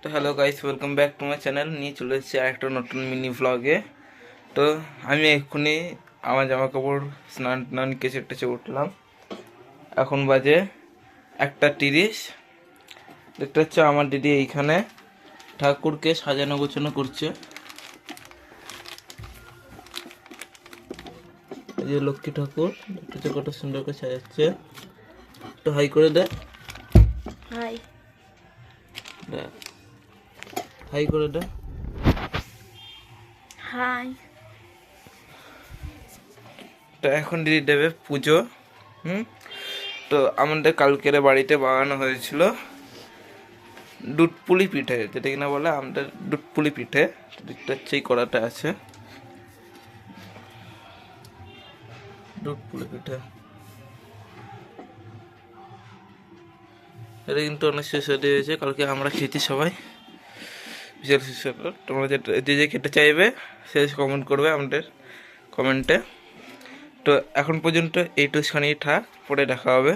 তো hello guys welcome back to my channel নিয়ে চলে এসেছি আরেকটা নতুন মিনি ভ্লগে তো আমি এক্ষুনি আমার জামা কাপড় স্নান টান কেচে টেচে উঠলাম। এখন বাজে একটা তিরিশ। দেখতে পাচ্ছ আমার দিদি এইখানে ঠাকুরকে সাজানো গোছানো করছে। এই যে লক্ষ্মী ঠাকুর দেখতে কত সুন্দর করে সাজাচ্ছে। একটু হাই করে দে। হাই। দেখ। হাই করে দে হাই তো এখন দিদি দেবে পুজো হুম? তো আমাদের কালকের বাড়িতে বানানো হয়েছিল দুধপুলি পিঠে যেটা কিনা বলে আমাদের দুধপুলি পিঠে হচ্ছে এই কড়াটা আছে। দুধপুলি পিঠে। এটা কিন্তু অনেক সুস্বাদু হয়েছে কালকে আমরা খেয়েছি সবাই। বিশাল তোমরা যে যে খেতে চাইবে, সে কমেন্ট করবে আমাদের কমেন্টে তো এখন পর্যন্ত এইটুখানি থাক পরে দেখা হবে।